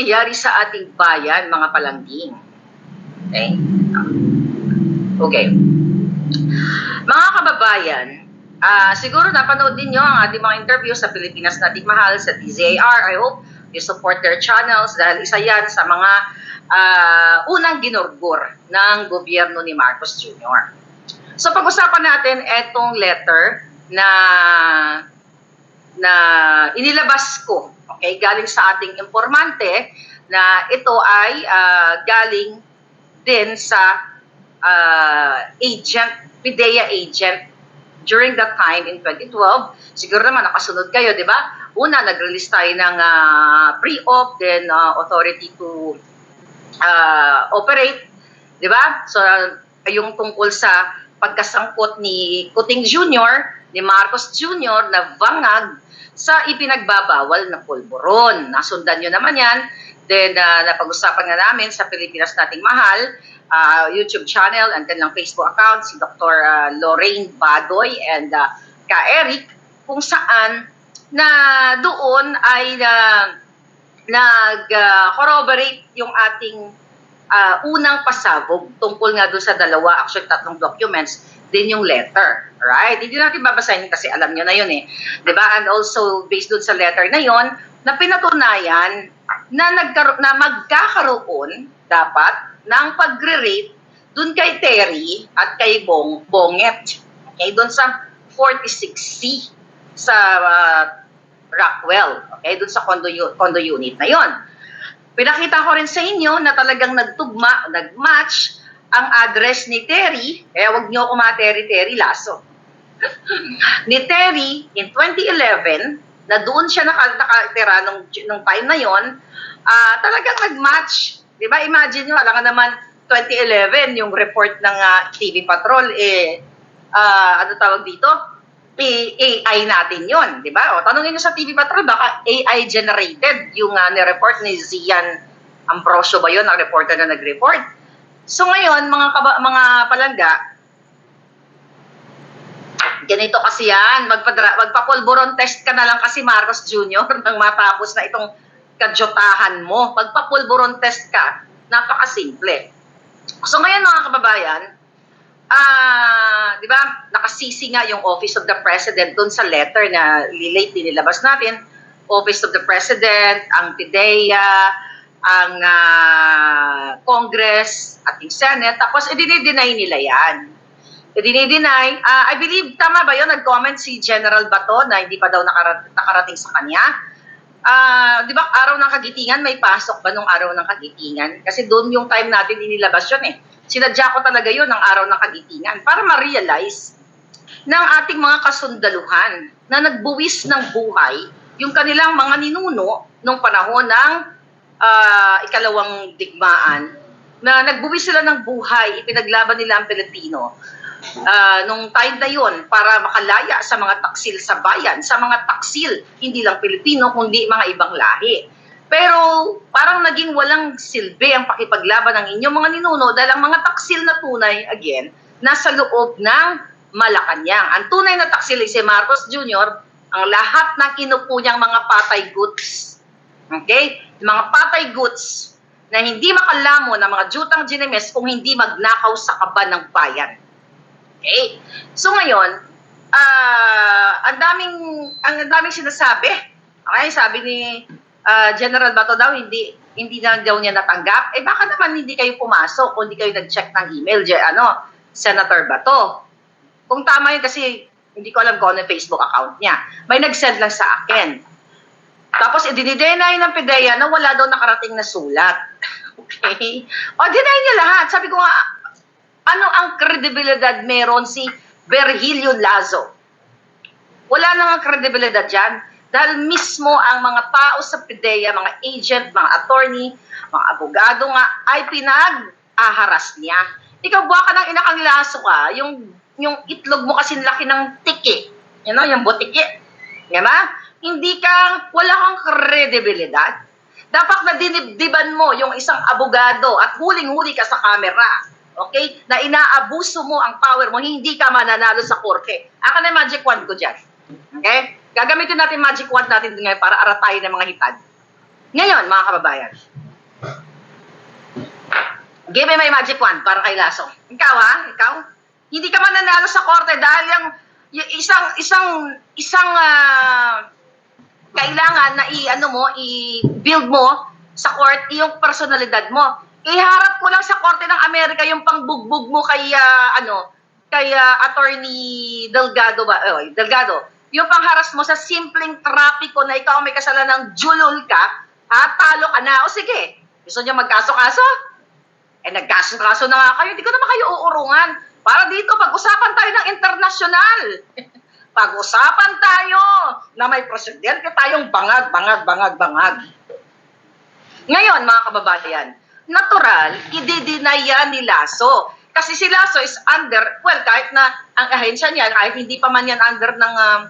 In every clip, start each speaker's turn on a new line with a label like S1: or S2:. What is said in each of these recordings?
S1: nangyayari sa ating bayan, mga palangging. Okay? Okay. Mga kababayan, ah siguro napanood din nyo ang ating mga interview sa Pilipinas Nating Mahal sa DZAR. I hope you support their channels dahil isa yan sa mga ah, unang ginurgur ng gobyerno ni Marcos Jr. So pag-usapan natin etong letter na na inilabas ko, okay, galing sa ating informante na ito ay ah, galing din sa ah, agent, PIDEA agent during that time in 2012. Siguro naman nakasunod kayo, di ba? Una, nag-release tayo ng ah, pre-op, then ah, authority to ah, operate, di ba? So, yung tungkol sa pagkasangkot ni Kuting Jr., ni Marcos Jr. na vangag sa ipinagbabawal na pulburon. Nasundan nyo naman yan. Then, ah, napag-usapan nga namin sa Pilipinas Nating Mahal, ah, YouTube channel and kanilang Facebook account, si Dr. ah, Lorraine Badoy and uh, Ka Eric, kung saan na doon ay ah, nag-corroborate yung ating ah, unang pasabog tungkol nga doon sa dalawa, actually tatlong documents, din yung letter. Right? Hindi natin babasahin kasi alam nyo na yun eh. ba And also, based doon sa letter na yon na pinatunayan na, nagkaro- na magkakaroon dapat ng pagre-rate doon kay Terry at kay Bong Bonget. Okay, doon sa 46C sa ah, Rockwell. Okay, doon sa condo, condo unit na yon. Pinakita ko rin sa inyo na talagang nagtugma, nagmatch ang address ni Terry, kaya wag niyo ako mga Terry-Terry Lasso. ni Terry, in 2011, na doon siya naka, nakatira nung, nung time na yon, ah talagang nag-match. Di ba? Imagine nyo, alam ka naman, 2011, yung report ng ah, TV Patrol, eh, ah, ano tawag dito? AI natin yon, di ba? O, tanongin nyo sa TV Patrol, baka AI generated yung uh, ni-report ni Zian Ambrosio ba yun, ang reporter na nag-report? So ngayon, mga kaba, mga palangga, ganito kasi yan, magpadra, magpapulburon test ka na lang kasi Marcos Jr. nang matapos na itong kadyotahan mo. Magpapulburon test ka, napakasimple. So ngayon mga kababayan, ah, di ba, nakasisi nga yung Office of the President doon sa letter na late nilabas natin. Office of the President, ang PIDEA, ang ah, Congress, ating Senate, tapos i-deny nila yan. I-deny, ah, I believe, tama ba yun, nag-comment si General Bato na hindi pa daw nakarat- nakarating sa kanya. Ah, di ba, araw ng kagitingan, may pasok ba nung araw ng kagitingan? Kasi doon yung time natin inilabas yun eh. Sinadya ko talaga yun ng araw ng kagitingan para ma-realize ng ating mga kasundaluhan na nagbuwis ng buhay yung kanilang mga ninuno nung panahon ng ah, ikalawang digmaan na nagbuwis sila ng buhay, ipinaglaban nila ang Pilipino ah, nung time na yon para makalaya sa mga taksil sa bayan, sa mga taksil, hindi lang Pilipino, kundi mga ibang lahi. Pero parang naging walang silbi ang pakipaglaban ng inyong mga ninuno dahil ang mga taksil na tunay, again, nasa loob ng Malacanang. Ang tunay na taksil ay si Marcos Jr., ang lahat ng kinupo niyang mga patay goods. Okay? Mga patay goods na hindi makalamo ng mga jutang ginemes kung hindi magnakaw sa kaban ng bayan. Okay? So ngayon, ah ang daming ang daming sinasabi. Okay, sabi ni ah, General Bato daw hindi hindi na daw niya natanggap. Eh baka naman hindi kayo pumasok kung hindi kayo nag-check ng email, Je, ano, Senator Bato. Kung tama yun kasi hindi ko alam kung ano yung Facebook account niya. May nag-send lang sa akin. Tapos, i-deny ng PIDEA na wala daw nakarating na sulat. Okay? O, deny niya lahat. Sabi ko nga, ano ang kredibilidad meron si Virgilio Lazo? Wala na nga kredibilidad dyan. Dahil mismo ang mga tao sa PIDEA, mga agent, mga attorney, mga abogado nga, ay pinag-aharas niya. Ikaw, buha ka ng inakang laso ka, yung, yung itlog mo kasi laki ng tiki. You know, yung butiki. Di ba? Hindi ka, wala kang kredibilidad. Dapat na dinibdiban mo yung isang abogado at huling-huli ka sa camera. Okay? Na inaabuso mo ang power mo, hindi ka mananalo sa korte. Aka na magic wand ko dyan. Okay? Gagamitin natin magic wand natin ngayon para aratayin ng mga hitad. Ngayon, mga kababayan, Give me my magic wand para kay Lasso. Ikaw ha? Ikaw? Hindi ka mananalo sa korte dahil yung, yung isang isang isang ah, kailangan na i ano mo i-build mo sa court yung personalidad mo. Iharap mo lang sa korte ng Amerika yung pangbugbog mo kay ah, ano kay ah, attorney Delgado ba? Oh, Delgado. Yung pangharas mo sa simpleng trapiko na ikaw may kasalanan ng julol ka, ha, talo ka na. O sige, gusto niyo magkaso-kaso? Eh, nagkaso-kaso na nga kayo, hindi ko naman kayo uurungan. Para dito, pag-usapan tayo ng internasyonal. pag-usapan tayo na may presidente tayong bangag, bangag, bangag, bangag. Ngayon, mga kababayan, natural, yan ni Lasso. Kasi si Lasso is under, well, kahit na ang ahensya niya, kahit hindi pa man yan under ng um,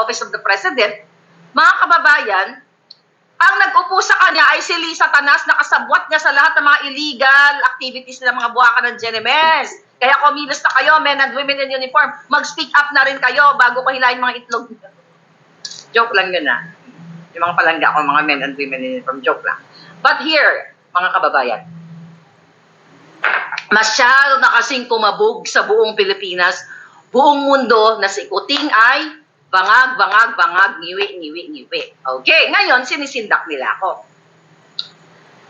S1: Office of the President, mga kababayan, ang nag-upo sa kanya ay si Lisa Tanas na kasabwat niya sa lahat ng mga illegal activities ng mga buwaka ng GNMS. Kaya kumilos na kayo, men and women in uniform. Mag-speak up na rin kayo bago ko hilahin mga itlog. Joke lang yun ah. Yung mga palangga ko, mga men and women in uniform, joke lang. But here, mga kababayan, masyado na kasing kumabog sa buong Pilipinas, buong mundo na si Kuting ay bangag, bangag, bangag, ngiwi, ngiwi, ngiwi. Okay, ngayon sinisindak nila ako.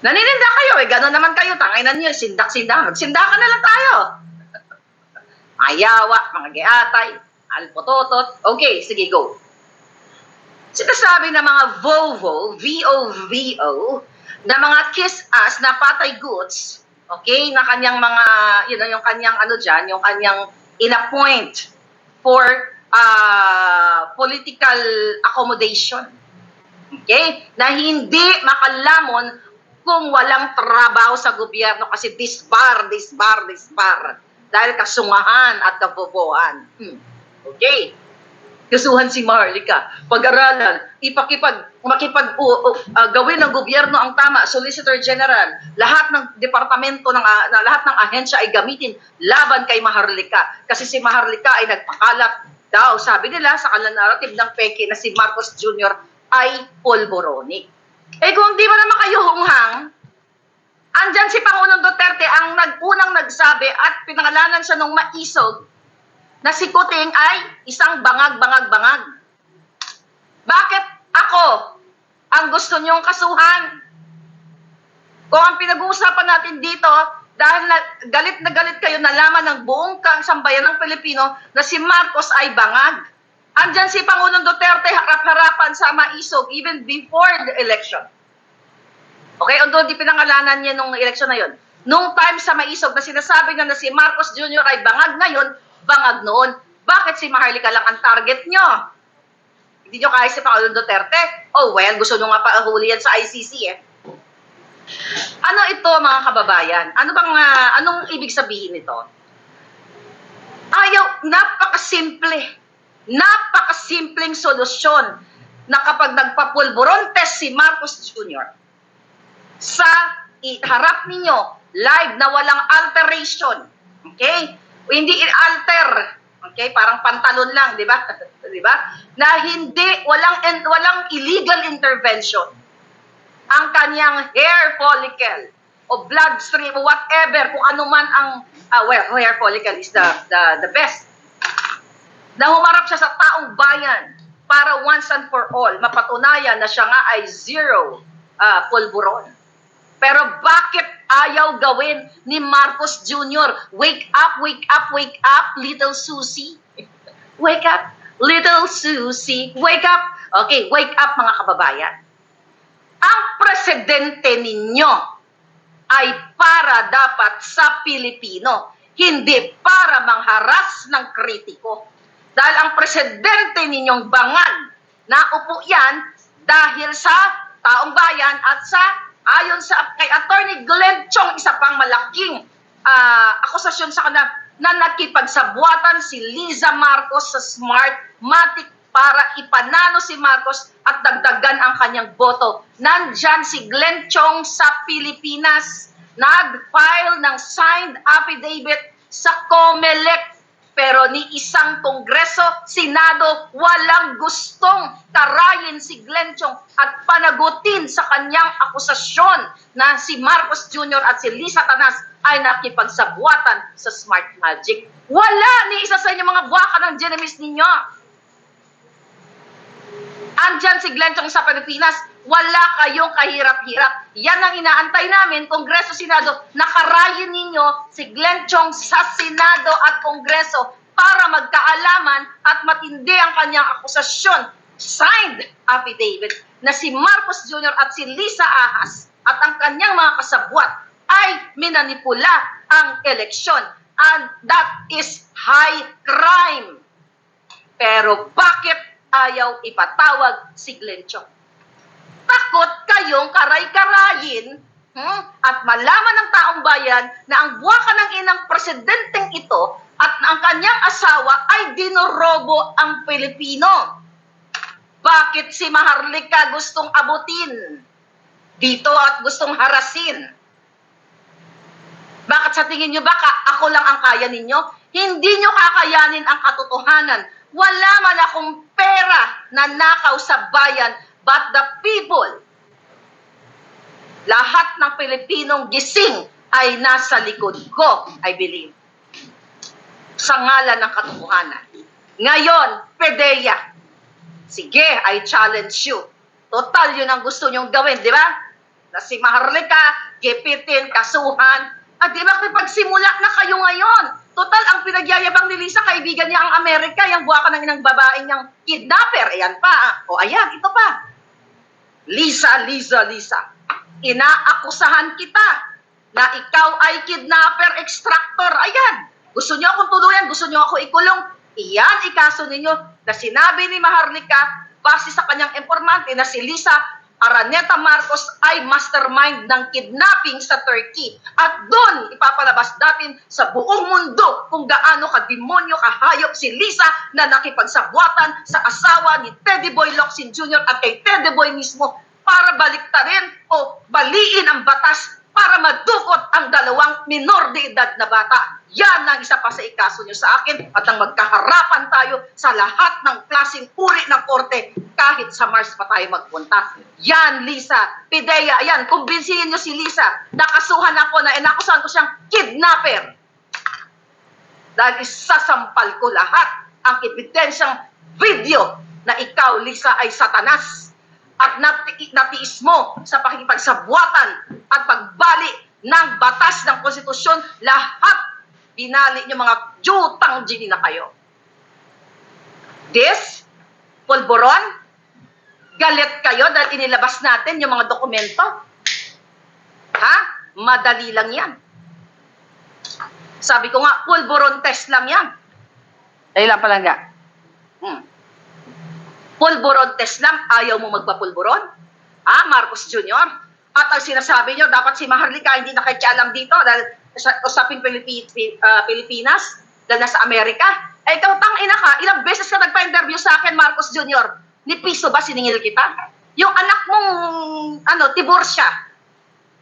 S1: Naninindak kayo eh, gano'n naman kayo, tangay na niyo, sindak-sindak, magsindakan na lang tayo. Mga yawa, mga geatay, alpototot. Okay, sige, go. Sinasabi ng mga VOVO, V-O-V-O, na mga kiss-ass na patay goods, okay, na kanyang mga, yun know, yung kanyang ano dyan, yung kanyang in-appoint for uh, political accommodation. Okay? Na hindi makalamon kung walang trabaho sa gobyerno kasi disbar, disbar, disbar. Dahil kasungahan at kabobohan. Hmm. Okay? Kasuhan si Marlica. Pag-aralan, ipakipag, makipag, uh, uh, gawin ng gobyerno ang tama, Solicitor General, lahat ng departamento, ng, uh, lahat ng ahensya ay gamitin laban kay Maharlika. Kasi si Maharlika ay nagpakalat daw, sabi nila sa kanilang narrative ng peke na si Marcos Jr. ay polboronic. Eh kung di mo naman kayo hunghang, andyan si Pangulong Duterte ang nag-unang nagsabi at pinangalanan siya nung maisog na si Kuting ay isang bangag-bangag-bangag. Bakit ako ang gusto niyong kasuhan? Kung ang pinag-uusapan natin dito, dahil na, galit na galit kayo nalaman ng buong kang sambayan ng Pilipino na si Marcos ay bangag. Andyan si Pangulong Duterte harap-harapan sa maisog even before the election. Okay, although di pinangalanan niya nung election na yon. Nung time sa maisog na sinasabi niya na si Marcos Jr. ay bangag ngayon, bangag noon. Bakit si Maharlika lang ang target nyo? Hindi nyo kaya si Pangulong Duterte? Oh well, gusto nyo nga pa huli yan sa ICC eh. Ano ito mga kababayan? Ano bang uh, anong ibig sabihin nito? Ayaw, napakasimple. Napakasimpleng solusyon na kapag nagpapulburon test si Marcos Jr. sa harap ninyo, live na walang alteration. Okay? Hindi alter. Okay? Parang pantalon lang, di ba? di ba? Na hindi, walang, walang illegal intervention ang kanyang hair follicle o bloodstream o whatever kung ano man ang uh, well, hair follicle is the, the the best na humarap siya sa taong bayan para once and for all mapatunayan na siya nga ay zero uh, pulburon. Pero bakit ayaw gawin ni Marcos Jr.? Wake up, wake up, wake up, little Susie. Wake up, little Susie. Wake up. Okay, wake up mga kababayan ang presidente ninyo ay para dapat sa Pilipino, hindi para mangharas ng kritiko. Dahil ang presidente ninyong bangan, naupo yan dahil sa taong bayan at sa ayon sa kay Attorney Glenn Chong, isa pang malaking uh, akusasyon sa kanya na nakipagsabuatan si Liza Marcos sa Smartmatic para ipanalo si Marcos at dagdagan ang kanyang boto. Nandyan si Glenn Chong sa Pilipinas. Nag-file ng signed affidavit sa COMELEC pero ni isang kongreso, senado, walang gustong tarayan aralin si Glenn Chong at panagutin sa kanyang akusasyon na si Marcos Jr. at si Lisa Tanas ay nakipagsabuatan sa Smart Magic. Wala ni isa sa inyo mga buwaka ng Genemis ninyo. Andyan si Glenn Chong sa Pilipinas, wala kayong kahirap-hirap. Yan ang inaantay namin, Kongreso, Senado. Nakarayin ninyo si Glenn Chong sa Senado at Kongreso para magkaalaman at matindi ang kanyang akusasyon. Signed affidavit na si Marcos Jr. at si Lisa Ahas at ang kanyang mga kasabwat ay minanipula ang eleksyon. And that is high crime. Pero bakit ayaw ipatawag si Glenn Chong? Takot kayong karay-karayin hmm, at malaman ng taong bayan na ang buwaka ng inang presidenteng ito at ang kanyang asawa ay dinorobo ang Pilipino. Bakit si Maharlika gustong abutin dito at gustong harasin? Bakit sa tingin nyo baka ako lang ang kaya ninyo? Hindi nyo kakayanin ang katotohanan. Wala man akong pera na nakaw sa bayan, but the people, lahat ng Pilipinong gising ay nasa likod ko, I believe. Sa ngalan ng katotohanan. Ngayon, Pedeya, sige, I challenge you. Total yun ang gusto nyong gawin, di ba? Na si Maharlika, gipitin, kasuhan, at di ba pagsimula na kayo ngayon? Total, ang pinagyayabang ni Lisa, kaibigan niya ang Amerika, yung buwaka ng inang babae niyang kidnapper. Ayan pa. O ayan, ito pa. Lisa, Lisa, Lisa. Inaakusahan kita na ikaw ay kidnapper, extractor. Ayan. Gusto niyo akong tuluyan, gusto niyo ako ikulong. Iyan, ikaso ninyo na sinabi ni Maharlika, base sa kanyang informante na si Lisa Araneta Marcos ay mastermind ng kidnapping sa Turkey. At doon, ipapalabas natin sa buong mundo kung gaano ka-demonyo, kahayop si Lisa na nakipagsabwatan sa asawa ni Teddy Boy Locsin Jr. at kay Teddy Boy mismo para baliktarin o baliin ang batas para madukot ang dalawang minor de edad na bata. Yan ang isa pa sa ikaso nyo sa akin at ang magkaharapan tayo sa lahat ng klaseng uri ng korte kahit sa Mars pa tayo magpunta. Yan, Lisa. Pidea, yan. Kumbinsihin nyo si Lisa. Nakasuhan ako na inakusahan ko siyang kidnapper. Dahil isasampal ko lahat ang ebidensyang video na ikaw, Lisa, ay satanas at nati natiis mo sa pakikipagsabwatan at pagbali ng batas ng konstitusyon, lahat binali nyo mga jutang gini na kayo. This, pulburon, galit kayo dahil inilabas natin yung mga dokumento. Ha? Madali lang yan. Sabi ko nga, pulburon test lang yan. Dahil lang palangga. Hmm. Pulburon test lang, ayaw mo magpapulburon? Ha, Marcos Jr.? At ang sinasabi nyo, dapat si Maharlika hindi nakikialam dito dahil usaping Pilipi, uh, Pilipinas, dahil nasa Amerika. Eh, ikaw tang ina ka, ilang beses ka nagpa-interview sa akin, Marcos Jr. Ni piso ba siningil kita? Yung anak mong, ano, Tiburcia,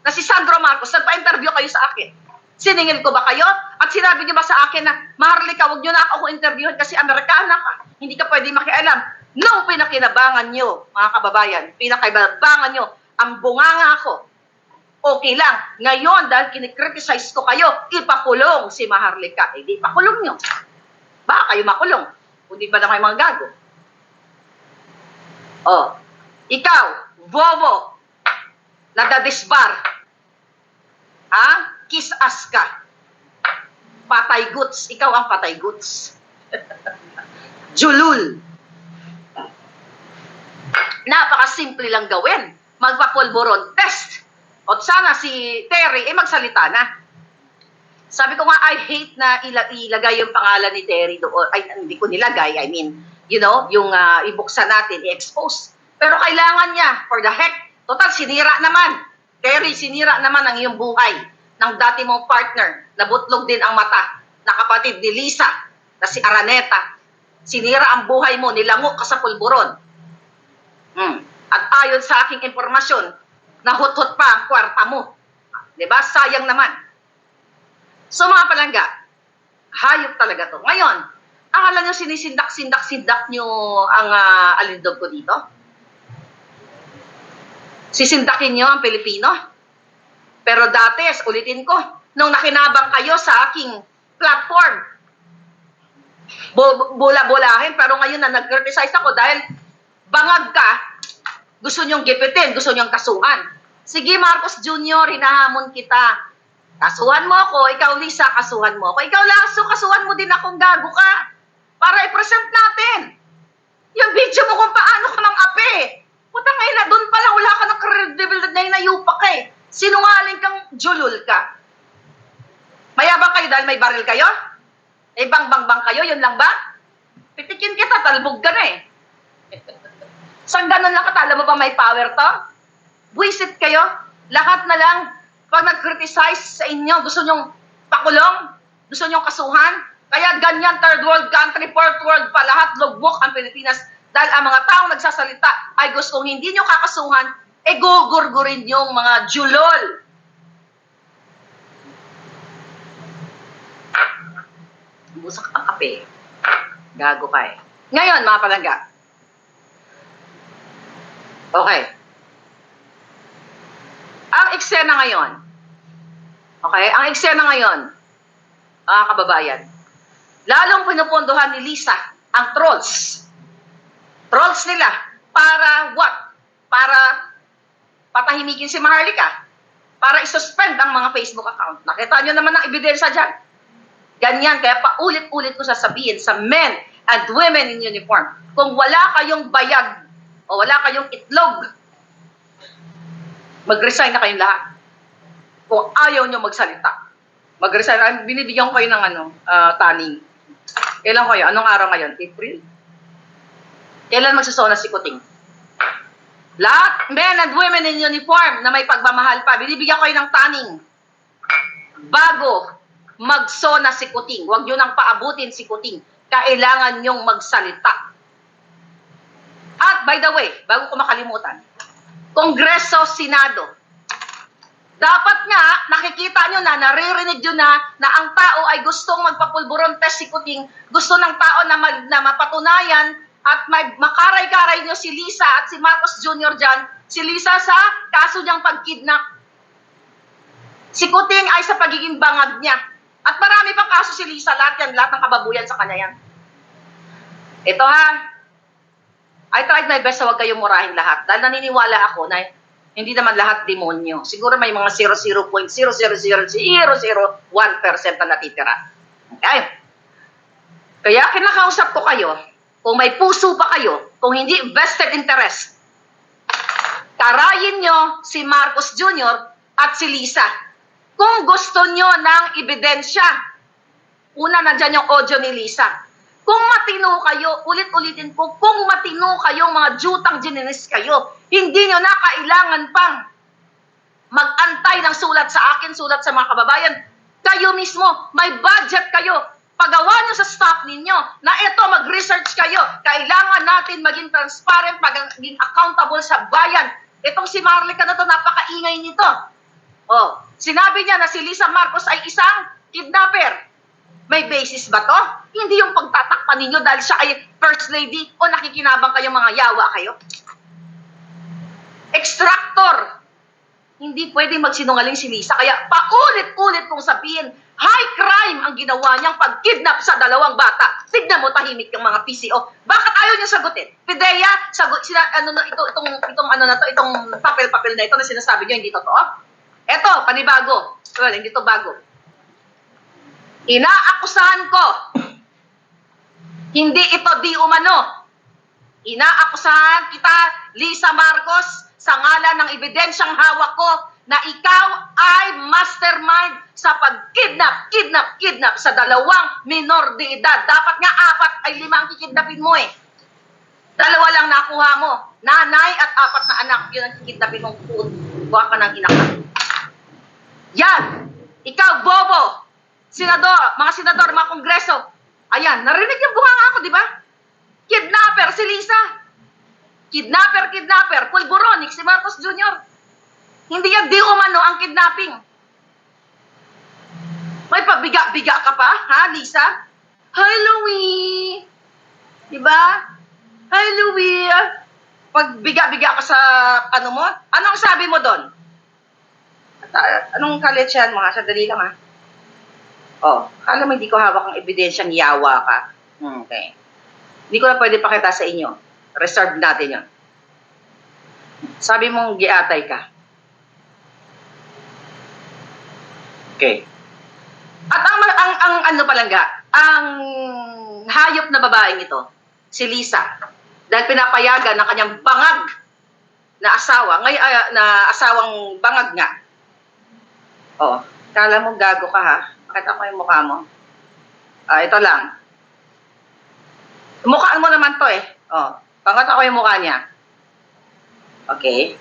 S1: na si Sandro Marcos, nagpa-interview kayo sa akin. Siningil ko ba kayo? At sinabi niyo ba sa akin na, Maharlika, huwag niyo na ako interviewin kasi Amerikana ka. Hindi ka pwede makialam. No, pinakinabangan niyo, mga kababayan, pinakinabangan niyo, ang bunganga ako. Okay lang. Ngayon, dahil kinikriticize ko kayo, ipakulong si Maharlika. Eh, di pakulong niyo. Baka kayo makulong. Hindi ba na kayo mga gago? Oh, ikaw, bobo, nadadisbar. Ha? Kiss ass ka. Patay goods. Ikaw ang patay goods. Julul. Napakasimple lang gawin. Magpapulburon test. O sana si Terry, eh magsalita na. Sabi ko nga, I hate na ila- ilagay yung pangalan ni Terry doon. Ay, hindi ko nilagay. I mean, you know, yung uh, ibuksan natin, i-expose. Pero kailangan niya, for the heck, total, sinira naman. Terry, sinira naman ang iyong buhay ng dati mong partner. Nabutlog din ang mata na kapatid ni Lisa, na si Araneta. Sinira ang buhay mo, nilango ka sa pulburon. Hmm. At ayon sa aking impormasyon, nahutot pa ang kwarta mo. Di ba? Sayang naman. So mga palangga, hayop talaga to. Ngayon, akala nyo sinisindak-sindak-sindak nyo ang uh, alindog ko dito? Sisindakin nyo ang Pilipino. Pero dati, ulitin ko, nung nakinabang kayo sa aking platform, bu- bula-bulahin, pero ngayon na nag-criticize ako dahil bangag ka, gusto nyong gipitin, gusto nyong kasuhan. Sige, Marcos Jr., hinahamon kita. Kasuhan mo ako, ikaw Lisa, kasuhan mo ako. Ikaw Lasso, kasuhan mo din akong gago ka. Para i-present natin. Yung video mo kung paano ka mang ape. Puta ngayon na, doon pa lang wala ka ng credibility na inayupak ka eh. Sinungaling kang julul ka. Mayabang kayo dahil may baril kayo? Eh, bang-bang-bang kayo, yun lang ba? Pitikin kita, talbog ka na eh. Saan ganun lang katala mo ba may power to? Buisit kayo? Lahat na lang, pag nag-criticize sa inyo, gusto nyong pakulong? Gusto nyong kasuhan? Kaya ganyan, third world country, fourth world pa, lahat lugmok ang Pilipinas. Dahil ang mga taong nagsasalita ay gustong hindi nyo kakasuhan, e gugurgurin yung mga julol. Busak ang kape. Gago ka eh. Ngayon, mga palangga. Okay. Ang eksena ngayon. Okay? Ang eksena ngayon, mga kababayan, lalong pinupunduhan ni Lisa ang trolls. Trolls nila para what? Para patahimikin si Maharlika. Para isuspend ang mga Facebook account. Nakita nyo naman ang ebidensya dyan. Ganyan, kaya paulit-ulit ko sasabihin sa men and women in uniform, kung wala kayong bayag o wala kayong itlog, mag-resign na kayong lahat. Kung ayaw nyo magsalita, mag-resign. Ah, Binibigyan ko kayo ng ano, ah, taning. Kailan kayo? Anong araw ngayon? April? Kailan magsasona si Kuting? Lahat, men and women in uniform na may pagmamahal pa, binibigyan ko kayo ng taning. Bago magsona si Kuting, huwag nyo nang paabutin si Kuting. Kailangan nyong magsalita. At by the way, bago ko makalimutan, Kongreso, Senado, dapat nga, nakikita nyo na, naririnig nyo na, na ang tao ay gustong magpapulburon test si Kuting, gusto ng tao na, mag, na mapatunayan at may, makaray-karay nyo si Lisa at si Marcos Jr. dyan, si Lisa sa kaso niyang pagkidnap. Si Kuting ay sa pagiging bangag niya. At marami pang kaso si Lisa, lahat yan, lahat ng kababuyan sa kanya yan. Ito ha, I tried my best na huwag kayong murahin lahat. Dahil naniniwala ako na hindi naman lahat demonyo. Siguro may mga 0.0000001% na natitira. Okay? Kaya kinakausap ko kayo, kung may puso pa kayo, kung hindi vested interest, karayin nyo si Marcos Jr. at si Lisa. Kung gusto nyo ng ebidensya, una nandyan yung audio ni Lisa. Kung matino kayo, ulit-ulitin ko, kung matino kayong mga jutang geninis kayo, hindi nyo na kailangan pang mag-antay ng sulat sa akin, sulat sa mga kababayan. Kayo mismo, may budget kayo. Pagawa nyo sa staff ninyo na ito, mag-research kayo. Kailangan natin maging transparent, maging accountable sa bayan. Itong si Marlica na to, napakaingay nito. Oh, sinabi niya na si Lisa Marcos ay isang kidnapper. May basis ba to? Hindi yung pagtatakpan ninyo dahil siya ay first lady o nakikinabang kayong mga yawa kayo. Extractor. Hindi pwedeng magsinungaling si Lisa. Kaya paulit-ulit kong sabihin, high crime ang ginawa niyang pag-kidnap sa dalawang bata. Tignan mo tahimik yung mga PCO. Bakit ayaw niya sagutin? Pideya, sagot, sina, ano, na- ito, itong, itong, ano na to, itong papel-papel na ito na sinasabi niyo, hindi totoo. Eto, panibago. Well, hindi to bago. Inaakusahan ko. Hindi ito di umano. Inaakusahan kita, Lisa Marcos, sa ngalan ng ebidensyang hawak ko na ikaw ay mastermind sa pag-kidnap, kidnap, kidnap sa dalawang minor de edad. Dapat nga apat ay lima ang kikidnapin mo eh. Dalawa lang nakuha mo. Nanay at apat na anak, yun ang kikidnapin mong food. Buha ka ng inak. Yan! Ikaw, Bobo! Senador, mga senador, mga kongreso. Ayan, narinig yung bunganga ako, di ba? Kidnapper si Lisa. Kidnapper, kidnapper. Pulboronic si Marcos Jr. Hindi yan di umano ang kidnapping. May pabiga-biga ka pa, ha, Lisa? Hi, Louie! Di ba? Hi, Louie! pag biga-biga ka sa ano mo, anong sabi mo doon? At, anong kaletsyan mo ha? Sandali lang ha. Oh, kala mo hindi ko hawak ang ebidensyang yawa ka. Okay. Hindi ko na pwede pakita sa inyo. Reserve natin yun. Sabi mong giatay ka. Okay. At ang, ang, ang ano palangga, ang hayop na babaeng ito, si Lisa, dahil pinapayagan ng kanyang bangag na asawa, ngay, ah, na asawang bangag nga. Oo. Kala mo gago ka ha? Pakita ko yung mukha mo. Ah, ito lang. Mukhaan mo naman to eh. Oh, pangat ako yung mukha niya. Okay.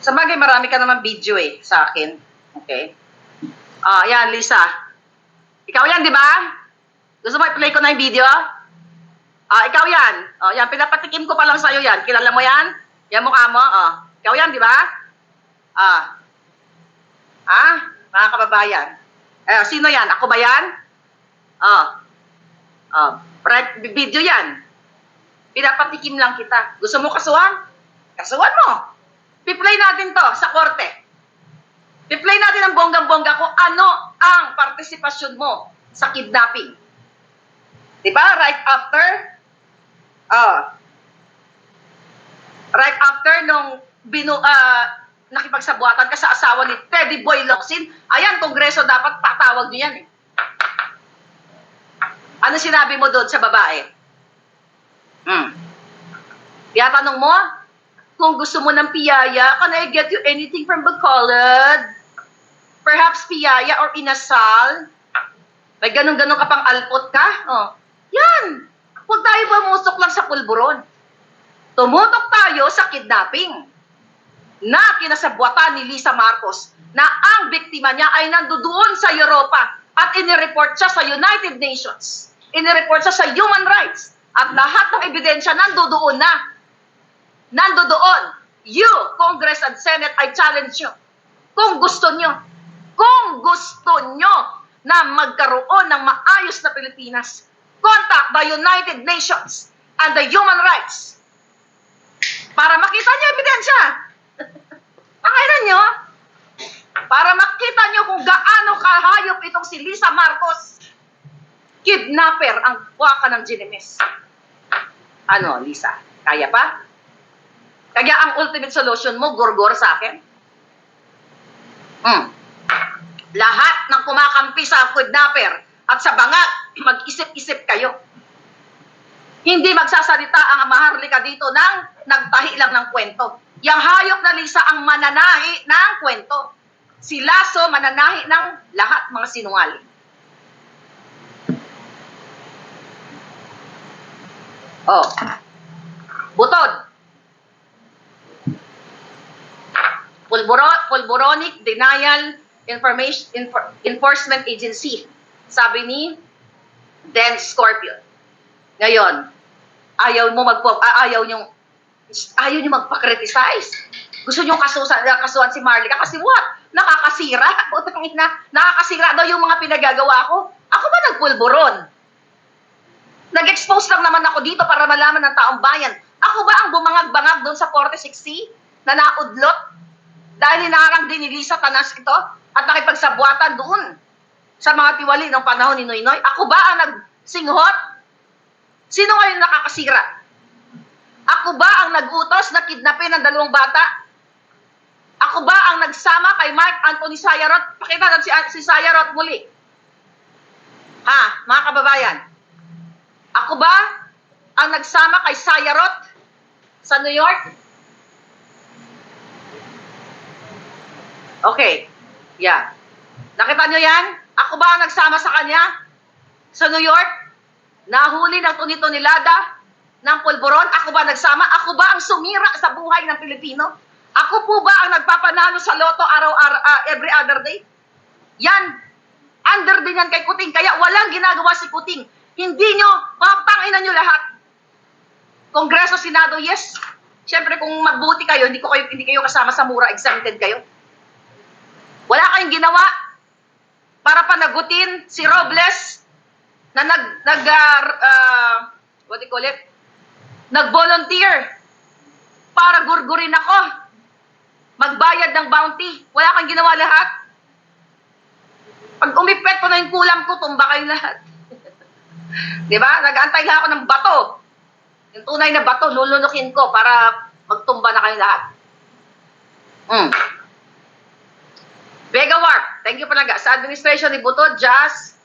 S1: Sa bagay, marami ka naman video eh sa akin. Okay. Ah, yan, Lisa. Ikaw yan, di ba? Gusto mo i-play ko na yung video? Ah, ikaw yan. Oh, yan, pinapatikim ko pa lang sa'yo yan. Kilala mo yan? Yan mukha mo. Oh, ikaw yan, di ba? Ah. Ah, mga kababayan. Eh, sino yan? Ako ba yan? Oh. Oh, right, video yan. Pinapatikim lang kita. Gusto mo kasuhan? Kasuhan mo. Piplay natin to sa korte. Piplay natin ang bonggang-bongga kung ano ang partisipasyon mo sa kidnapping. Diba? Right after, ah, right after nung binu, ah, nakipagsabuatan ka sa asawa ni Teddy Boy Locsin, ayan, kongreso dapat patawag niyo yan eh. Ano sinabi mo doon sa babae? Hmm. Tinatanong mo, kung gusto mo ng piyaya, can I get you anything from Bacolod? Perhaps piyaya or inasal? May ganun-ganun ka pang alpot ka? Oh. Yan! Huwag tayo bumusok lang sa pulburon. Tumutok tayo sa kidnapping na kinasabwatan ni Lisa Marcos na ang biktima niya ay nandoon sa Europa at inireport siya sa United Nations. Inireport siya sa Human Rights at lahat ng ebidensya nandoon na. Nandoon. You, Congress and Senate, I challenge you. Kung gusto nyo, kung gusto nyo na magkaroon ng maayos na Pilipinas, contact the United Nations and the Human Rights para makita nyo ebidensya. Nyo? Para makita nyo kung gaano kahayop itong si Lisa Marcos. Kidnapper ang waka ng Ginemes. Ano, Lisa? Kaya pa? Kaya ang ultimate solution mo, gorgor sa akin? Hmm. Lahat ng kumakampi sa kidnapper at sa bangag, mag-isip-isip kayo. Hindi magsasalita ang maharlika dito ng nagtahi lang ng kwento. Yang hayop na Lisa ang mananahi ng kwento. Si Lasso mananahi ng lahat mga sinungaling. Oh. Butod. Pulburo, Pulboronic Denial Information Enfor- Enforcement Agency. Sabi ni Dan Scorpion. Ngayon, ayaw mo magpo ayaw niyo ayaw niyo magpa-criticize. Gusto niyo kasusan kasuhan si Marlica kasi what? Nakakasira. Utang ina, nakakasira daw yung mga pinagagawa ko. Ako ba nagpulburon? Nag-expose lang naman ako dito para malaman ng taong bayan. Ako ba ang bumangag-bangag doon sa 46C na naudlot? Dahil hinarang din ni Lisa Tanas ito at nakipagsabuatan doon sa mga tiwali ng panahon ni Noynoy. Ako ba ang nagsinghot? Sino ngayon nakakasira? Ako ba ang nag-utos na kidnapin ng dalawang bata? Ako ba ang nagsama kay Mark Anthony Sayarot? Pakita si, si Sayarot muli. Ha, mga kababayan? Ako ba ang nagsama kay Sayarot sa New York? Okay. Yeah. Nakita nyo yan? Ako ba ang nagsama sa kanya? Sa New York? Nahuli ng tunito ni Lada ng pulburon? Ako ba nagsama? Ako ba ang sumira sa buhay ng Pilipino? Ako po ba ang nagpapanalo sa loto araw-araw, ah, every other day? Yan. Under din yan kay Kuting. Kaya walang ginagawa si Kuting. Hindi nyo, papanginan nyo lahat. Kongreso, Senado, yes. Siyempre, kung mabuti kayo, hindi, ko kayo, hindi kayo kasama sa mura, exempted kayo. Wala kayong ginawa para panagutin si Robles na nag, nag, uh, uh, what do you call it? Nag-volunteer para gurgurin ako. Magbayad ng bounty. Wala kang ginawa lahat. Pag umipet ko na yung kulam ko, tumba kayo lahat. Di ba? Nag-aantay lang ako ng bato. Yung tunay na bato, lulunukin ko para magtumba na kayo lahat. Mm. Vega Warp, thank you palaga. Sa administration ni Buto, Jazz,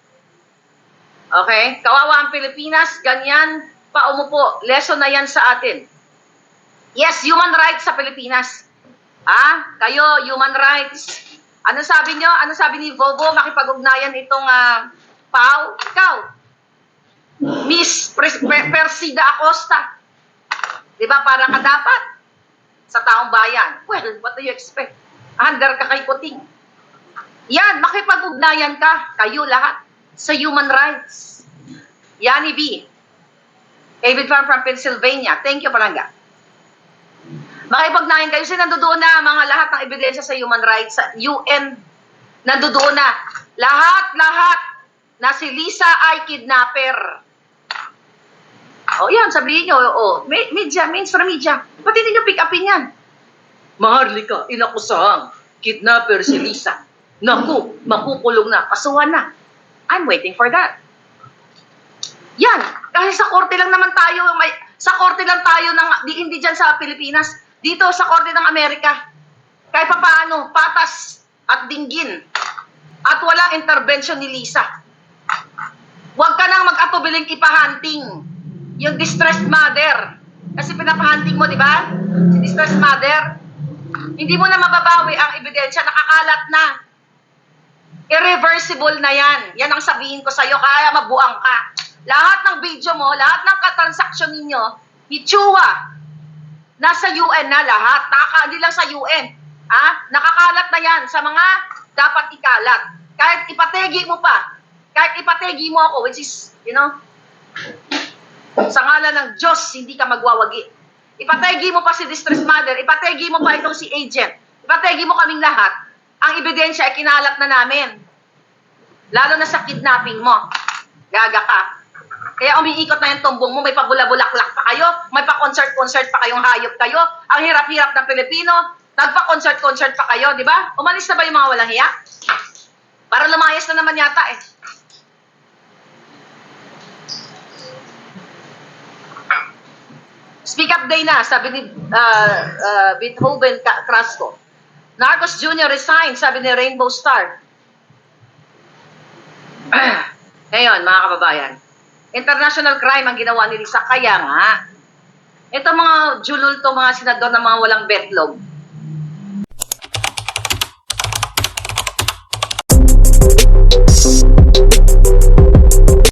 S1: okay, kawawa ang Pilipinas, ganyan, pa umupo. Lesson na yan sa atin. Yes, human rights sa Pilipinas. Ah, kayo, human rights. Ano sabi nyo? Ano sabi ni Bobo? Makipag-ugnayan itong ah, Pau? Ikaw, Miss Pres- Per- Persida Acosta. Di ba, para ka dapat sa taong bayan. Well, what do you expect? Under ka kay Kuting. Yan, makipag-ugnayan ka, kayo lahat, sa human rights. Yani B. David Farm from Pennsylvania. Thank you, Palangga. Makipag-ugnayan kayo. Kasi nandoon na mga lahat ng ebidensya sa human rights, sa UN. Nandoon na. Lahat, lahat na si Lisa ay kidnapper. O yan, sabihin nyo, o, me- media, mainstream media. Ba't hindi pick upin yan? Maharlika, inakusahang kidnapper si Lisa. Naku, makukulong na, kasuhan na. I'm waiting for that. Yan, kasi sa korte lang naman tayo, may, sa korte lang tayo, ng, di, hindi dyan sa Pilipinas, dito sa korte ng Amerika. Kahit pa paano, patas at dinggin. At walang intervention ni Lisa. Huwag ka nang mag-atubiling ipahunting yung distressed mother. Kasi pinapahunting mo, di ba? Si distressed mother. Hindi mo na mababawi ang ebidensya, nakakalat na. Irreversible na yan. Yan ang sabihin ko sa'yo, kaya mabuang ka. Lahat ng video mo, lahat ng katransaksyon ninyo, ni Chua, nasa UN na lahat. Nakaka, hindi lang sa UN. Ha? Nakakalat na yan sa mga dapat ikalat. Kahit ipategi mo pa, kahit ipategi mo ako, which is, you know, sa ngalan ng Diyos, hindi ka magwawagi. Ipategi mo pa si distress mother, ipategi mo pa itong si agent, ipategi mo kaming lahat. Ang ebidensya ay kinalat na namin. Lalo na sa kidnapping mo. Gaga ka. Kaya umiikot na yung tumbong mo, may pabulabulaklak pa kayo, may pa-concert-concert pa kayong hayop kayo, ang hirap-hirap ng Pilipino, nagpa-concert-concert pa kayo, di ba? Umalis na ba yung mga walang hiya? Para lumayas na naman yata eh. Speak up day na, sabi ni uh, uh, Beethoven Crasco. Narcos Jr. resign, sabi ni Rainbow Star. Ngayon, mga kababayan, International crime ang ginawa ni Risa. Kaya nga, ito mga julol to mga senador na mga walang betlog. Thank